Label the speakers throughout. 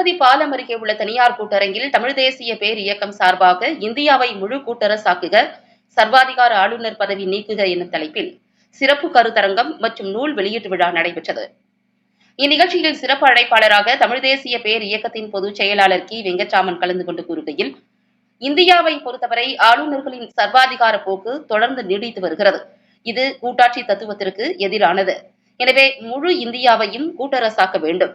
Speaker 1: பாலம் அருகே உள்ள தனியார் கூட்டரங்கில் தமிழ் தேசிய பேர் இயக்கம் சார்பாக இந்தியாவை முழு கூட்டரசாக்குக சர்வாதிகார ஆளுநர் பதவி நீக்குக என்னும் தலைப்பில் சிறப்பு கருத்தரங்கம் மற்றும் நூல் வெளியீட்டு விழா நடைபெற்றது. இந்நிகழ்ச்சியில் சிறப்பு அழைப்பாளராக தமிழ் தேசிய பேர் இயக்கத்தின் பொதுச் செயலாளர் கி. வெங்கட்ராமன் கலந்து கொண்டு கூறுகையில் இந்தியாவை பொறுத்தவரை ஆளுநர்களின் சர்வாதிகார போக்கு தொடர்ந்து நீடித்து வருகிறது. இது கூட்டாட்சி தத்துவத்திற்கு எதிரானது. எனவே முழு இந்தியாவையும் கூட்டரசாக்க வேண்டும்.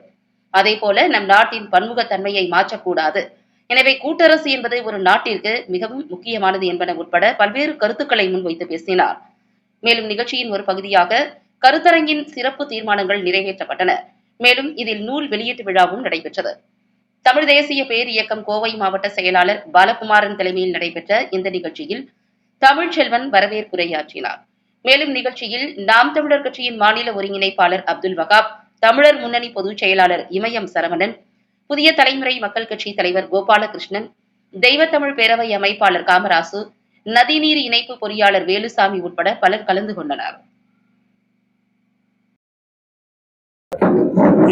Speaker 1: அதேபோல நம் நாட்டின் பன்முகத்தன்மையை மாற்றக்கூடாது. எனவே கூட்டரசு என்பது ஒரு நாட்டிற்கு மிகவும் முக்கியமானது என்பன உட்பட பல்வேறு கருத்துக்களை முன்வைத்து பேசினார். மேலும் நிகழ்ச்சியின் ஒரு பகுதியாக கருத்தரங்கின் சிறப்பு தீர்மானங்கள் நிறைவேற்றப்பட்டன. மேலும் இதில் நூல் வெளியீட்டு விழாவும் நடைபெற்றது. தமிழ் தேசிய பேர் இயக்கம் கோவை மாவட்ட செயலாளர் பாலகுமாரன் தலைமையில் நடைபெற்ற இந்த நிகழ்ச்சியில் தமிழ்ச்செல்வன் வரவேற்புரையாற்றினார். மேலும் நிகழ்ச்சியில் நாம் தமிழர் கட்சியின் மாநில ஒருங்கிணைப்பாளர் அப்துல் வகாப் தமிழர் முன்னணி பொதுச் செயலாளர் இமயம் சரவணன் புதிய தலைமுறை மக்கள் கட்சி தலைவர் கோபாலகிருஷ்ணன் தெய்வத்தமிழ் பேரவை அமைப்பாளர் காமராசு நதிநீர் இணைப்பு பொறியாளர் வேலுசாமி உட்பட பலர் கலந்து கொண்டனர்.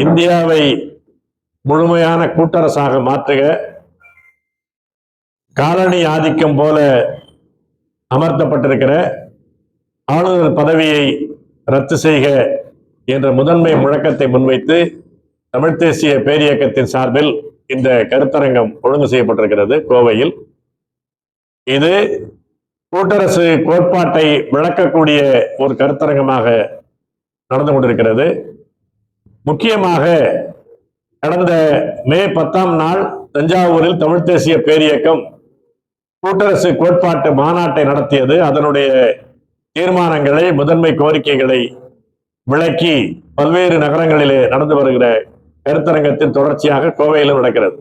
Speaker 2: இந்தியாவை முழுமையான கூட்டரசாக மாற்றுக. காலனி ஆதிக்கம் போல அமர்த்தப்பட்டிருக்கிற ஆளுநர் பதவியை ரத்து செய்க. என்ற முதன்மை முழக்கத்தை முன்வைத்து தமிழ்த் தேசிய பேரியக்கத்தின் சார்பில் இந்த கருத்தரங்கம் ஒழுங்கு செய்யப்பட்டிருக்கிறது கோவையில். இது கூட்டரசு கோட்பாட்டை விளக்கக்கூடிய ஒரு கருத்தரங்கமாக நடந்து கொண்டிருக்கிறது. முக்கியமாக கடந்த மே பத்தாம் நாள் தஞ்சாவூரில் தமிழ்த் தேசிய பேரியக்கம் கூட்டரசு கோட்பாட்டு மாநாட்டை நடத்தியது. அதனுடைய தீர்மானங்களை முதன்மை கோரிக்கைகளை விளக்கி பல்வேறு நகரங்களிலே நடந்து வருகிற கருத்தரங்கத்தின் தொடர்ச்சியாக கோவையிலும் நடக்கிறது.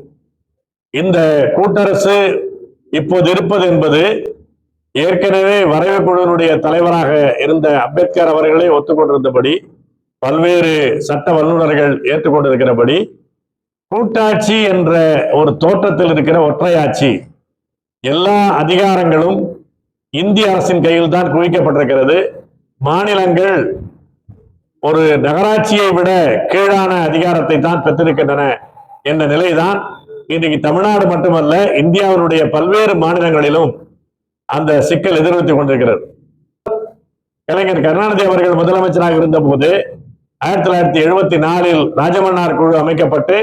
Speaker 2: இந்த கூட்டரசு இப்போது இருப்பது என்பது ஏற்கனவே வரைவு குழுவினுடைய தலைவராக இருந்த அம்பேத்கர் அவர்களே ஒத்துக்கொண்டிருந்தபடி பல்வேறு சட்ட வல்லுநர்கள் ஏற்றுக்கொண்டிருக்கிறபடி கூட்டாட்சி என்ற ஒரு தோற்றத்தில் இருக்கிற ஒற்றையாட்சி எல்லா அதிகாரங்களும் இந்திய அரசின் கையில் தான் குவிக்கப்பட்டிருக்கிறது. மாநிலங்கள் ஒரு நகராட்சியை விட கீழான அதிகாரத்தை தான் பெற்றிருக்கின்றன என்ற நிலைதான் இன்றைக்கு தமிழ்நாடு மட்டுமல்ல இந்தியாவினுடைய பல்வேறு மாநிலங்களிலும் அந்த சிக்கல் எதிர்நோக்கிக் கொண்டிருக்கிறது. கலைஞர் கருணாநிதி அவர்கள் முதலமைச்சராக இருந்த போது ஆயிரத்தி தொள்ளாயிரத்தி எழுபத்தி நாலில் ராஜமன்னார் குழு அமைக்கப்பட்டு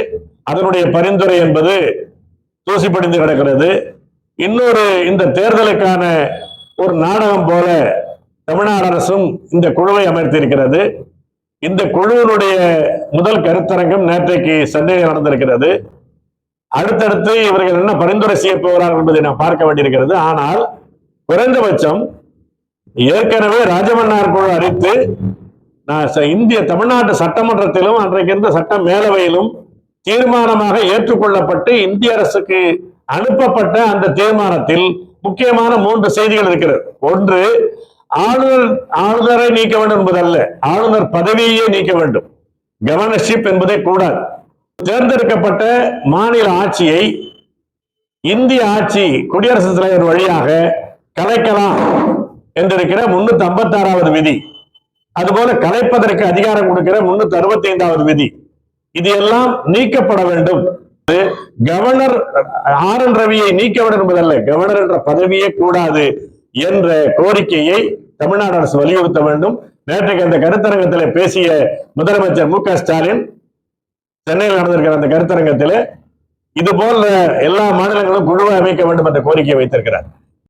Speaker 2: அதனுடைய பரிந்துரை என்பது தூசிப்படிந்து கிடக்கிறது. இன்னொரு இந்த தேர்தலுக்கான ஒரு நாடகம் போல தமிழ்நாடு அரசும் இந்த குழுவை அமர்த்தியிருக்கிறது இந்த குழுவினுடைய முதல் கருத்தரங்கம் நேற்றைக்கு சென்னையில் நடந்திருக்கிறது. அடுத்தடுத்து இவர்கள் என்ன பரிந்துரை செய்ய போகிறார்கள் என்பதை நாம் பார்க்க வேண்டியிருக்கிறது. ஆனால் குறைந்தபட்சம் ஏற்கனவே ராஜமன்னார் குழு அறித்து நான் இந்திய தமிழ்நாட்டு சட்டமன்றத்திலும் அன்றைக்கு இருந்த சட்ட மேலவையிலும் தீர்மானமாக ஏற்றுக்கொள்ளப்பட்டு இந்திய அரசுக்கு அனுப்பப்பட்ட அந்த தீர்மானத்தில் முக்கியமான மூன்று செய்திகள் இருக்கிறது. ஒன்று ஆளுநர் ஆளுநரை நீக்க வேண்டும் என்பதல்ல ஆளுநர் பதவியே நீக்க வேண்டும். கவர்னர்ஷிப் என்பதே கூடாது. தேர்ந்தெடுக்கப்பட்ட மாநில ஆட்சியை இந்திய ஆட்சி குடியரசுத் தலைவர் வழியாக கலைக்கலாம் என்றிருக்கிற முன்னூத்தி ஐம்பத்தி ஆறாவது விதி. அதுபோல கலைப்பதற்கு அதிகாரம் கொடுக்கிற முன்னூத்தி அறுபத்தி ஐந்தாவது விதி. இது எல்லாம் நீக்கப்பட வேண்டும். கவர்னர் ஆர் என் ரவியை நீக்க வேண்டும் என்பதல்ல கவர்னர் என்ற பதவியே கூடாது. என்ற கோரிக்கையை தமிழ்நாடு அரசு வலியுறுத்த வேண்டும். நேற்றைக்கு அந்த கருத்தரங்கத்தில் பேசிய முதலமைச்சர் மு க ஸ்டாலின் சென்னையில் நடந்திருக்கிற அந்த கருத்தரங்கத்தில் இது போல எல்லா மாநிலங்களும் குழுவை அமைக்க வேண்டும் என்ற கோரிக்கை வைத்திருக்கிறார்.